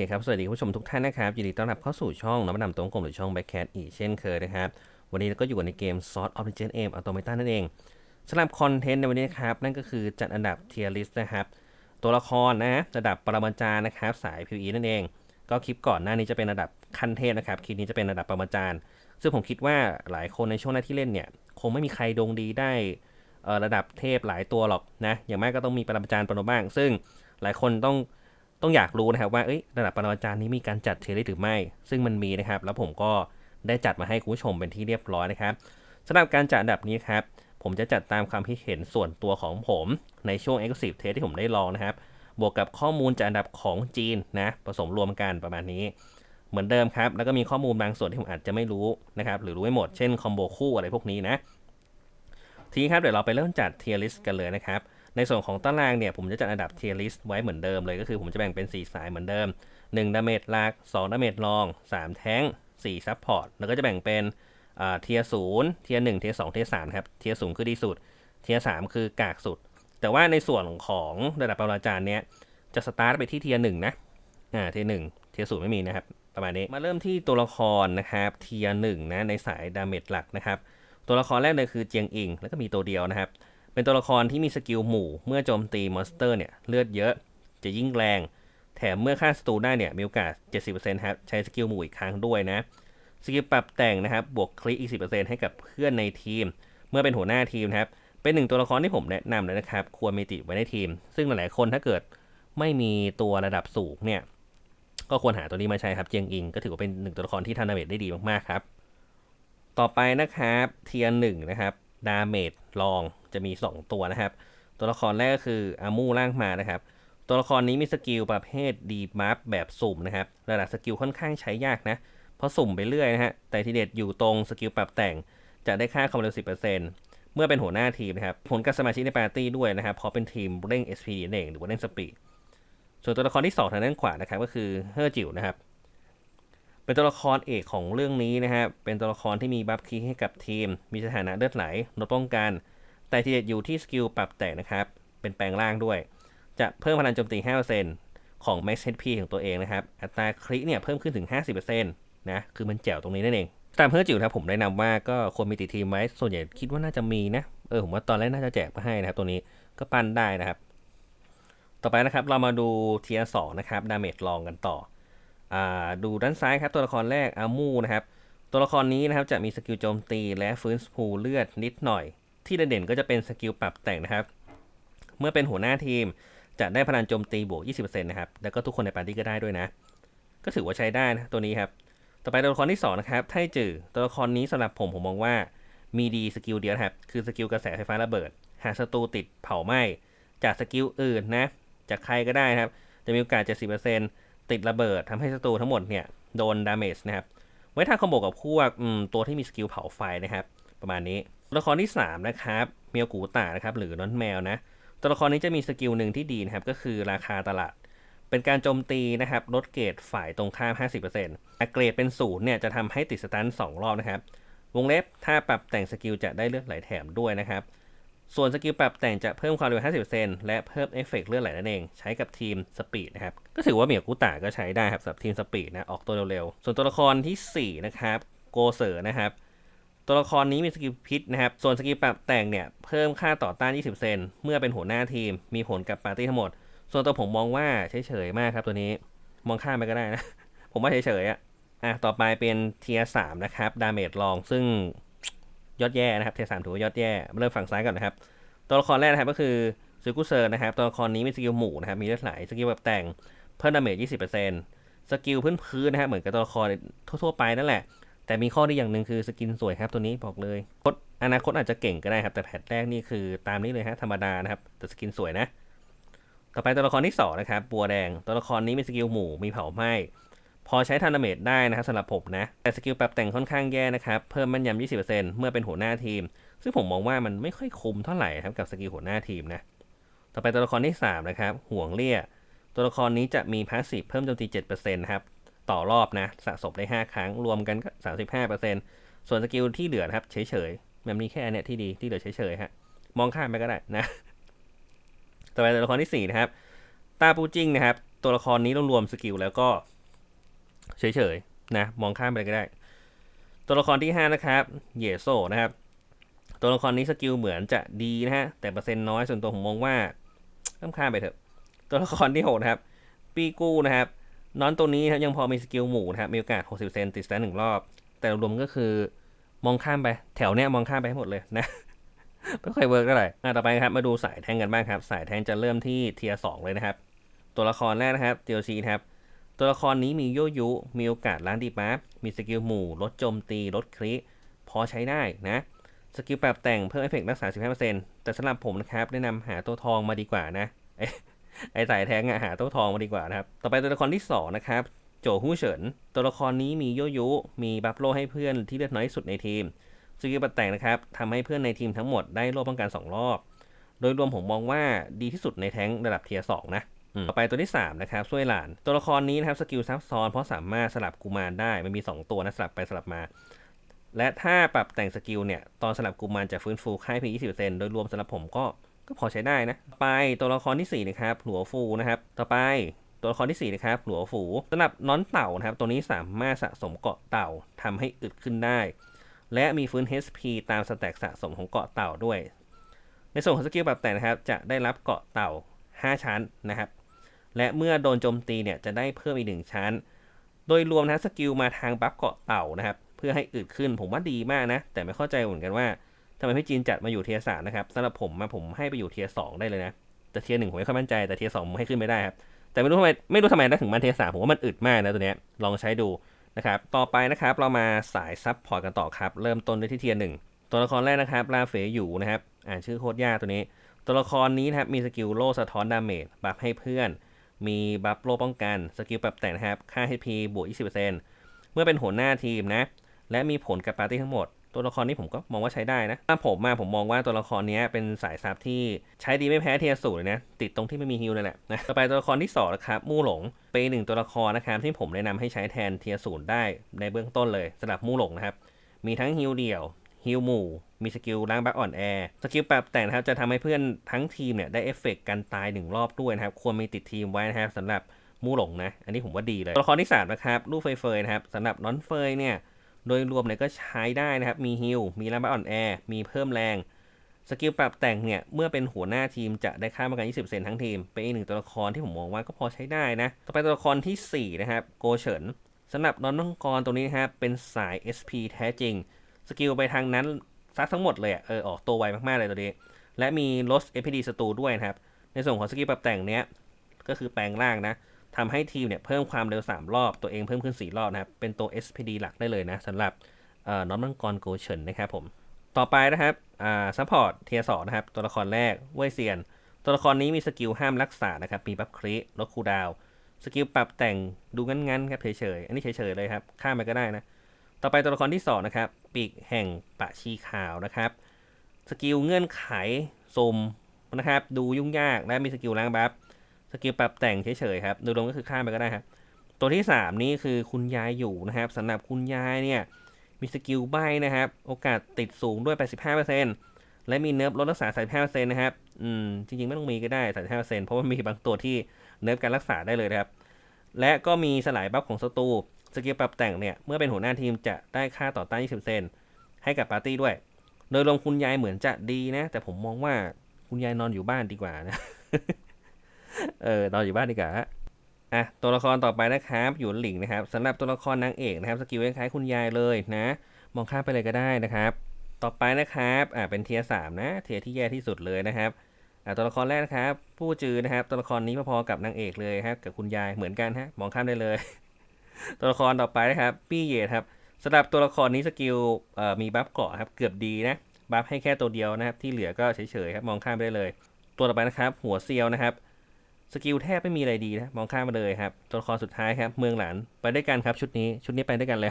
เคครับ สวัสดีคุณผู้ชมทุกท่านนะครับ ยินดีต้อนรับเข้าสู่ช่องน้ำดำตรงกลมหรือช่อง Backcat อีกเช่นเคยนะครับ วันนี้เราก็อยู่กันในเกม Sword of Legend Aim Automata นั่นเองสำหรับคอนเทนต์ในวันนี้นะครับ นั่นก็คือจัดอันดับ Tier List นะครับ ตัวละครนะระดับปรมาจารย์นะครับ สาย PVE นั่นเอง ก็คลิปก่อนหน้านี้จะเป็นระดับขั้นเทพนะครับ คลิปนี้จะเป็นระดับปรมาจารย์ ซึ่งผมคิดว่าหลายคนในช่วงแรกที่เล่นเนี่ย คงไม่มีใครดวงดีได้ระดับเทพหลายตัวหรอกนะ อย่างมากก็ต้องมีปรมาจารย์ปรนบ้าง ซึ่งหลายคนต้อง ต้องอยากรู้นะครับว่าระดับปรมาจารย์นี้มีการจัดเทเลหรือไม่ ซึ่งมันมีนะครับ แล้วผมก็ได้จัดมาให้คุณผู้ชมเป็นที่เรียบร้อยนะครับสำหรับการจัดอันดับนี้ครับผมจะจัดตามความคิดเห็นส่วนตัวของผมในช่วง Exclusive Test ที่ผมได้ลองนะครับ บวกกับข้อมูลจากอันดับของจีนนะผสมรวมกันประมาณนี้ เหมือนเดิมครับ แล้วก็มีข้อมูลบางส่วนที่ผมอาจจะไม่รู้นะครับ หรือรู้ไม่หมด เช่นคอมโบคู่อะไรพวกนี้นะ ทีนี้ครับเดี๋ยวเราไปเริ่มจัดเทียร์ลิสต์กันเลยนะครับ ในส่วนของตารางเนี่ยผมจะจัดอันดับเทียร์ลิสต์ไว้เหมือนเดิมเลยก็คือผมจะแบ่งเป็น 4 สายเหมือนเดิม 1 ดาเมจหลัก 2 ดาเมจรอง 3 แท้ง4ซับพอร์ตแล้วก็จะแบ่งเป็นเทียร์ศูนย์เทียร์หนึ่งเทียร์สองเทียร์สามครับเทียร์ศูนย์คือดีสุด เทียร์สามคือกากสุด แต่ว่าในส่วนของระดับปรมาจารย์เนี้ยจะสตาร์ทไปที่เทียร์หนึ่งนะอ่าเทียร์หนึ่งเทียร์ศูนย์ไม่มีนะครับประมาณนี้มาเริ่มที่ตัวละครนะครับเทียร์หนึ่งนะในสายดาเมจหลักนะครับตัวละครแรกเลยคือเจียงอิง แล้วก็มีตัวเดียวนะครับ เป็นตัวละครที่มีสกิลหมู่ เมื่อโจมตีมอนสเตอร์เนี่ยเลือดเยอะจะยิ่งแรง แถมเมื่อฆ่าศัตรูได้เนี่ยมีโอกาส 70%ครับใช้สกิลหมู่อีกครั้งด้วยนะสกิลปรับแต่งนะครับบวกคลิกอีก 10%ให้กับเพื่อนในทีม เมื่อเป็นหัวหน้าทีมนะครับเป็นหนึ่งตัวละครที่ผมแนะนำเลยนะครับ ควรมีติดไว้ในทีม ซึ่งหลายๆคนถ้าเกิดไม่มีตัวระดับสูงเนี่ยก็ควรหาตัวนี้มาใช้ครับเจียงอิง ก็ถือว่าเป็นหนึ่งตัวละครที่ทำดาเมจได้ดีมากๆครับ ต่อไปนะครับเทียร์หนึ่งนะครับดาเมจลอง จะมี 2 ตัวนะครับ ตัวละครแรกก็คืออามูล่างมานะครับ ตัวละครนี้มีสกิลประเภทดีมาร์แบบสุ่มนะครับ ระดับสกิลค่อนข้างใช้ยากนะ เพราะสุ่มไปเรื่อยนะฮะ แต่ทีเด็ดอยู่ตรงสกิลปรับแต่ง จะได้ค่าความเร็ว 10%เมื่อเป็นหัวหน้าทีมนะครับ ผลกับสมาชิกในปาร์ตี้ด้วยนะครับ เพราะเป็นทีมเร่ง SP นั่นเองหรือว่าเร่งสปีด ส่วนตัวละครที่ 2 ทางด้านขวานะครับ ก็คือเฮอร์จิวนะครับเป็นตัวละครเอกของเรื่องนี้นะครับเป็นตัวละครที่มีบัฟคีย์ให้กับทีม มีสถานะเลือดไหลลดป้องกัน แต่ทีเด็ดอยู่ที่สกิลปรับแต่งนะครับ เป็นแปลงร่างด้วย จะเพิ่มพลังโจมตี 5%ของ Max HP ของตัวเองนะครับ อัตราคริเนี่ยเพิ่มขึ้นถึง 50%นะ คือมันแจ๋วตรงนี้นั่นเอง ตามเพื่อจิ๋วนะครับผมแนะนำว่าก็ควรมีติดทีมไว้ ส่วนใหญ่คิดว่าน่าจะมีนะ เออผมว่าตอนแรกน่าจะแจกมาให้นะครับ ตัวนี้ก็ปั้นได้นะครับ ต่อไปนะครับเรามาดูเทียร์สนะครับ ดาเมจลองกันต่ออ่าดูด้านซ้ายครับตัวละครแรกอามูนะครับ ตัวละครนี้นะครับจะมีสกิลโจมตีและฟื้นฟูเลือดนิดหน่อย ที่เด่นๆก็จะเป็นสกิลปรับแต่งนะครับ เมื่อเป็นหัวหน้าทีมจะได้พลังโจมตีบวก 20%นะครับ แล้วก็ทุกคนในปาร์ตี้ก็ได้ด้วยนะ ก็ถือว่าใช้ได้นะตัวนี้ครับ ต่อไปตัวละครที่ 2 นะครับ ไทจือตัวละครนี้สำหรับผมผมมองว่ามีดีสกิลเดียวครับ คือสกิลกระแสไฟฟ้าระเบิด หากศัตรูติดเผาไหม้ จากสกิลอื่นนะ จากใครก็ได้นะครับ จะมีโอกาส 70%ติดระเบิดทำให้ศัตรูทั้งหมดเนี่ยโดนดาเมจนะครับ ไว้ทาคอมโบกับพวกตัวที่มีสกิลเผาไฟนะครับ ประมาณนี้ ตัวละครที่ 3 นะครับเมียวกูตานะครับหรือน้อนแมวนะตัวละครนี้จะมีสกิลหนึ่งที่ดีนะครับก็คือราคาตลาด เป็นการโจมตีนะครับลดเกรดฝ่ายตรงข้าม 50%แต่เกรดเป็นศูนย์เนี่ยจะทำให้ติดสตัน2รอบนะครับ วงเล็บถ้าปรับแต่งสกิลจะได้เลือดไหลแถมด้วยนะครับส่วนสกิลปรับแต่งจะเพิ่มความเร็ว 50%และเพิ่มเอฟเฟกต์เลือดไหลนั่นเอง ใช้กับทีมสปีดนะครับ ก็ถือว่าเมียวกุตาก็ใช้ได้ครับสำหรับทีมสปีดนะ ออกตัวเร็วๆ ส่วนตัวละครทีสี่4 นะครับ โกเซอร์นะครับ ตัวละครนี้มีสกิลพิษนะครับ ส่วนสกิลปรับแต่งเนี่ย เพิ่มค่าต่อต้าน 20%เมื่อเป็นหัวหน้าทีม มีผลกับปาร์ตี้ทั้งหมด ส่วนตัวผมมองว่าเฉยๆมากครับตัวนี้ มองข้ามไปก็ได้นะ ผมว่าเฉยๆอะ อะ ต่อไปเป็นเทียร์สามนะครับ ดาเมจลอง ซึ่งยอดแย่นะครับ เทียร์สามถือว่ายอดแย่ เริ่มฝั่งซ้ายก่อนนะครับ ตัวละครแรกนะครับก็คือซูกุเซอร์นะครับ ตัวละครนี้มีสกิลหมู่นะครับ มีเลือดไหล สกิลแบบแต่ง เพิ่มดาเมจ 20%สกิลพื้นๆนะครับเหมือนกับตัวละครทั่วๆไปนั่นแหละ แต่มีข้อดีอย่างหนึ่งคือสกินสวยครับตัวนี้บอกเลยคตอนาคตอาจจะเก่งก็ได้ครับ แต่แพทแรกนี่คือตามนี้เลยฮะธรรมดานะครับ แต่สกินสวยนะ ต่อไปตัวละครที่สองนะครับบัวแดงตัวละครนี้มีสกิลหมู่มีเผาไหม้พอใช้ทันเมจได้นะครับสำหรับผมนะ แต่สกิลปรับแต่งค่อนข้างแย่นะครับ เพิ่มแม่นยำ 20%เมื่อเป็นหัวหน้าทีม ซึ่งผมมองว่ามันไม่ค่อยคุ้มเท่าไหร่ครับกับสกิลหัวหน้าทีมนะ ต่อไปตัวละครที่ 3 นะครับ ห่วงเลี่ย ตัวละครนี้จะมีพาสซีฟเพิ่มโจมตี 7%ครับ ต่อรอบนะ สะสมได้ 5 ครั้ง รวมกันก็ 35%ส่วนสกิลที่เหลือนะครับ เฉยๆมันมีแค่อันเนี้ยที่ดีที่เหลือเฉยๆฮะมองข้ามไปก็ได้นะต่อไปตัวละครที่ 4 นะครับ ตาปูจิ้งนะครับ ตัวละครนี้รวมๆสกิลแล้วก็เฉยๆนะมองข้ามไปก็ได้ ตัวละครที่ 5 นะครับเยโซนะครับตัวละครนี้สกิลเหมือนจะดีนะฮะ แต่เปอร์เซ็นต์น้อยส่วนตัวผมมองว่าต้องข้ามไปเถอะ ตัวละครที่6นะครับ ปีกู้นะครับ นอนตัวนี้นะครับยังพอมีสกิลหมู่นะครับมีโอกาส 60%ติดสแตนหนึ่งรอบ แต่รวมก็คือมองข้ามไปแถวเนี้ยมองข้ามไปให้หมดเลยนะไม่ค่อยเวิร์กเท่าไหร่อะต่อไปครับมาดูสายแทงกันบ้างครับ สายแทงจะเริ่มที่เทียร์สเลยนะครับ ตัวละครแรกนะครับเตียวชีนะครับ ตัวละครนี้มีโยยุ มีโอกาสล้างดีบัฟมีสกิลหมู่ ลดโจมตี ลดคริพอใช้ได้นะ สกิลปรับแต่งเพิ่มเอฟเฟกต์รักษา 15%แต่สำหรับผมนะครับ แนะนำหาตัวทองมาดีกว่านะ ไอ้ไอ้สายแทงอะหาตัวทองมาดีกว่านะครับ ต่อไปตัวละครที่2นะครับโจฮู้เฉิน ตัวละครนี้มีโยยุ มีบัฟโลให้เพื่อนที่เลือดน้อยที่สุดในทีมสกิลปรับแต่งนะครับทำให้เพื่อนในทีมทั้งหมดได้โล่ป้องกัน 2 รอบ โดยรวมผมมองว่าดีที่สุดในแท้งระดับเทียร์สนะอืมต่อไปตัวที่ 3 นะครับช่วยหลาน ตัวละครนี้นะครับสกิลซับซ้อนเพราะสามารถสลับกุมารได้ มันมี 2 ตัวนะ สลับไปสลับมา และถ้าปรับแต่งสกิลเนี่ย ตอนสลับกุมารจะฟื้นฟูค่ายเพียง20%โดยรวมสำหรับผมก็ ก็พอใช้ได้นะ ไปตัวละครที่4นะครับหลัวฟูนะครับ ต่อไปตัวละครที่4นะครับหลัวฟูสำหรับน้อนเต่านะครับ ตัวนี้สามารถสะสมเกาะเต่าทำให้อึดขึ้นได้ และมีฟื้น HP ตามสแต็กสะสมของเกาะเต่าด้วย ในส่วนของสกิลปรับแต่งนะครับ จะได้รับเกาะเต่า 5 ชั้นนะครับ และเมื่อโดนโจมตีเนี่ยจะได้เพิ่มอีกหนึ่งชั้น โดยรวมนะสกิลมาทางบัฟเกาะเต่านะครับ เพื่อให้อึดขึ้นผมว่าดีมากนะ แต่ไม่เข้าใจเหมือนกันว่า ทำไมพี่จีนจัดมาอยู่เทียสามนะครับสำหรับผมมาผมให้ไปอยู่เทียสองได้เลยนะแต่เทียหนึ่งผมไม่ค่อยมั่นใจแต่เทียสองผมให้ขึ้นไม่ได้ครับแต่ไม่รู้ทำไมไม่รู้ทำไมนะถึงมาเทียสามผมว่ามันอึดมากนะตัวเนี้ยลองใช้ดูนะครับต่อไปนะครับเรามาสายซับพอร์ตกันต่อครับ เริ่มต้นด้วยที่เทียหนึ่งตัวละครแรกนะครับลาเฟยอยู่นะครับอ่านชื่อโคตรยากตัวนี้ ตัวละครนี้นะครับมีสกิลโล่สะท้อนดาเมจบัฟให้เพื่อน มีบัฟโล่ป้องกันสกิลปรับแต่งนะครับค่า HP บวก 20%เมื่อเป็นหัวหน้าทีมนะและมีผลกับปาร์ตี้ทั้งหมด ตัวละครนี้ผมก็มองว่าใช้ได้นะถ้าผมมาผมมองว่าตัวละครนี้เป็นสายซับที่ใช้ดีไม่แพ้เทียสูรเลยนะ ติดตรงที่ไม่มีฮิลเลยแหละนะต่อไปตัวละครที่สองนะครับมู่หลง เป็นหนึ่งตัวละครนะครับที่ผมแนะนำให้ใช้แทนเทียร์ศูได้ในเบื้องต้นเลยสำหรับมู่หลงนะครับ มีทั้งฮิลเดี่ยวฮิลหมู่ มีสกิลล้างบัคอ่อนแอ สกิลปรับแต่งนะครับจะทำให้เพื่อนทั้งทีมเนี่ยได้เอฟเฟกต์การตายหนึ่งรอบด้วยนะครับ ควรมีติดทีมไว้นะครับสำหรับมู่หลงนะ อันนี้ผมว่าดีเลย ตัวละครที่3นะครับ ลูกเฟยเฟยนะครับสำหรับน้อนเฟยเนี่ย โดยรวมเนี่ยก็ใช้ได้นะครับ มีฮิลมีล้างบัคอ่อนแอ มีเพิ่มแรง สกิลปรับแต่งเนี่ย เมื่อเป็นหัวหน้าทีมจะได้ค่าประกัน 20%ทั้งทีม เป็นอีกหนึ่งตัวละครที่ผมมองว่าก็พอใช้ได้นะ ต่อไปตัวละครทีสี่4 นะครับ โกเฉินสำหรับน้องมังกรตัวนี้นะครับ เป็นสาย SP แท้จริง สกิลไปทางนั้นซัดทั้งหมดเลยเออออกตัวไวมากๆเลยตัวนี้ และมีลด FPD สตูด้วยนะครับ ในส่วนของสกิลปรับแต่งเนี้ยก็คือแปลงร่างนะ ทำให้ทีมเนี่ยเพิ่มความเร็ว 3 รอบ ตัวเองเพิ่มขึ้น 4 รอบนะครับ เป็นตัว SPD หลักได้เลยนะสำหรับน้องมังกรโกเฉินนะครับผม ต่อไปนะครับซัพพอร์ตเทียร์สนะครับ ตัวละครแรกเว่ยเซียน ตัวละครนี้มีสกิลห้ามรักษานะครับ มีบัฟคริลดคูดาว สกิลปรับแต่งดูงั้นๆครับเฉยๆ อันนี้เฉยๆเลยครับ ข้ามไปก็ได้นะ ต่อไปตัวละครที่2นะครับ ปีกแห่งปะชีขาวนะครับ สกิลเงื่อนไขซุมนะครับ ดูยุ่งยาก และมีสกิลล้างบัฟ สกิลปรับแต่งเฉยๆครับโดยรวมก็คือข้ามไปก็ได้ครับ ตัวที่ 3 นี่คือคุณยายอยู่นะครับสำหรับคุณยายเนี่ยมีสกิลใบนะครับ โอกาสติดสูงด้วย 85%และมีเนิร์ฟลดรักษา 35%นะครับ อืม จริงๆ ไม่ต้องมีก็ได้ 35%เพราะว่ามีบางตัวที่เนิร์ฟการรักษาได้เลยนะครับ และก็มีสลายบัฟของศัตรู สกิลปรับแต่งเนี่ย เมื่อเป็นหัวหน้าทีมจะได้ค่าต่อต้าน 20%ให้กับปาร์ตี้ด้วย โดยรวมคุณยายเหมือนจะดีนะ แต่ผมมองว่าคุณยายนอนอยู่บ้านดีกว่านะ เออนอนอยู่บ้านดีกว่าอะตัวละครต่อไปนะครับหยวนหลิงนะครับสำหรับตัวละครนางเอกนะครับสกิลคล้ายๆคุณยายเลยนะ มองข้ามไปเลยก็ได้นะครับ ต่อไปนะครับอ่าเป็นเทียสามนะเทียที่แย่ที่สุดเลยนะครับอ่าตัวละครแรกนะครับ ผู้จือนะครับ ตัวละครนี้พอๆกับนางเอกเลยครับกับคุณยายเหมือนกันฮะมองข้ามได้เลย ตัวละครต่อไปนะครับปี้เยทครับสำหรับตัวละครนี้สกิลเอ่อมีบัฟเกาะครับเกือบดีนะบัฟให้แค่ตัวเดียวนะครับที่เหลือก็เฉยๆครับมองข้ามไปได้เลย ตัวต่อไปนะครับหัวเซียวนะครับ สกิลแทบไม่มีอะไรดีนะ มองข้ามมาเลยครับ ตัวละครสุดท้ายครับ เมืองหลานไปด้วยกันครับชุดนี้ ชุดนี้ไปด้วยกันเลย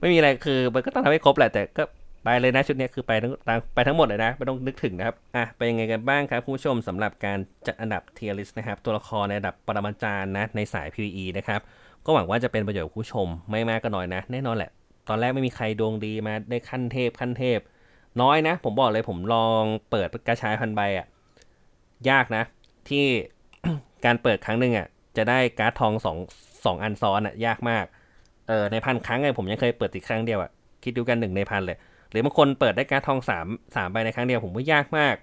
ไม่มีอะไรคือมันก็ต้องทำให้ครบแหละแต่ก็ไปเลยนะชุดนี้คือไปทั้งไปทั้งหมดเลยนะไม่ต้องนึกถึงนะครับอะเป็นยังไงกันบ้างครับผู้ชมสำหรับการจัดอันดับ tier list นะครับ ตัวละครในระดับปรมาจารย์นะในสาย PVE นะครับก็หวังว่าจะเป็นประโยชน์กับผู้ชมไม่มากก็น้อยนะ แน่นอนแหละ ตอนแรกไม่มีใครดวงดีมาได้ขั้นเทพขั้นเทพ น้อยนะ ผมบอกเลยผมลองเปิดกระชายพันใบอะยากนะ ที่การเปิดครั้งหนึ่งอะจะได้การ์ดทองสองสองอันซ้อนอะยากมากเออในพันครั้งไงผมยังเคยเปิดติดครั้งเดียวอะคิดดูกันหนึ่งในพันเลย หรือบางคนเปิดได้การ์ดทองสามสามใบในครั้งเดียวผมว่ายากมาก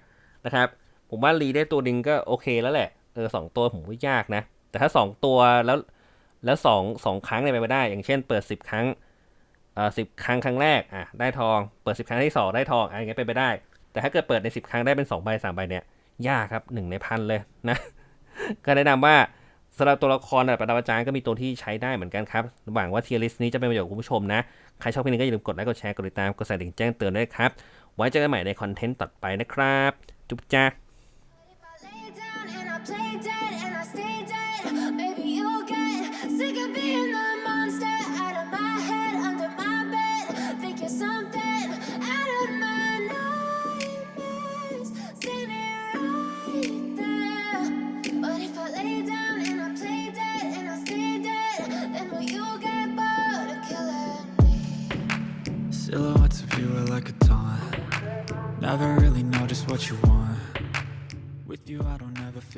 นะครับ ผมว่ารีได้ตัวหนึงก็โอเคแล้วแหละเออสองตัวผมว่ายากนะ แต่ถ้าสองตัวแล้วแล้วสองสองครั้งเนี่ยไปไปได้ อย่างเช่น เปิดสิบครั้งเอ่อสิบครั้งครั้งแรกอะได้ทอง เปิดสิบครั้งที่สองได้ทองอะไรเงี้ยเป็นไปได้ แต่ถ้าเกิดเปิดในสิบครั้งได้เป็นสองใบสามใบเนี่ย ยากครับหนึ่งในพันเลยนะ ก็แนะนำว่าสำหรับตัวละครระดับประดาจารย์ก็มีตัวที่ใช้ได้เหมือนกันครับ หวังว่าเทียริสนี้จะเป็นประโยชน์กับคุณผู้ชมนะ ใครชอบคลิปนี้ก็อย่าลืมกดไลค์กดแชร์กดติดตามกดสั่นดิ่งแจ้งเตือนด้วยครับ ไว้เจอกันใหม่ในคอนเทนต์ต่อไปนะครับ จุ๊บจ้า what you want.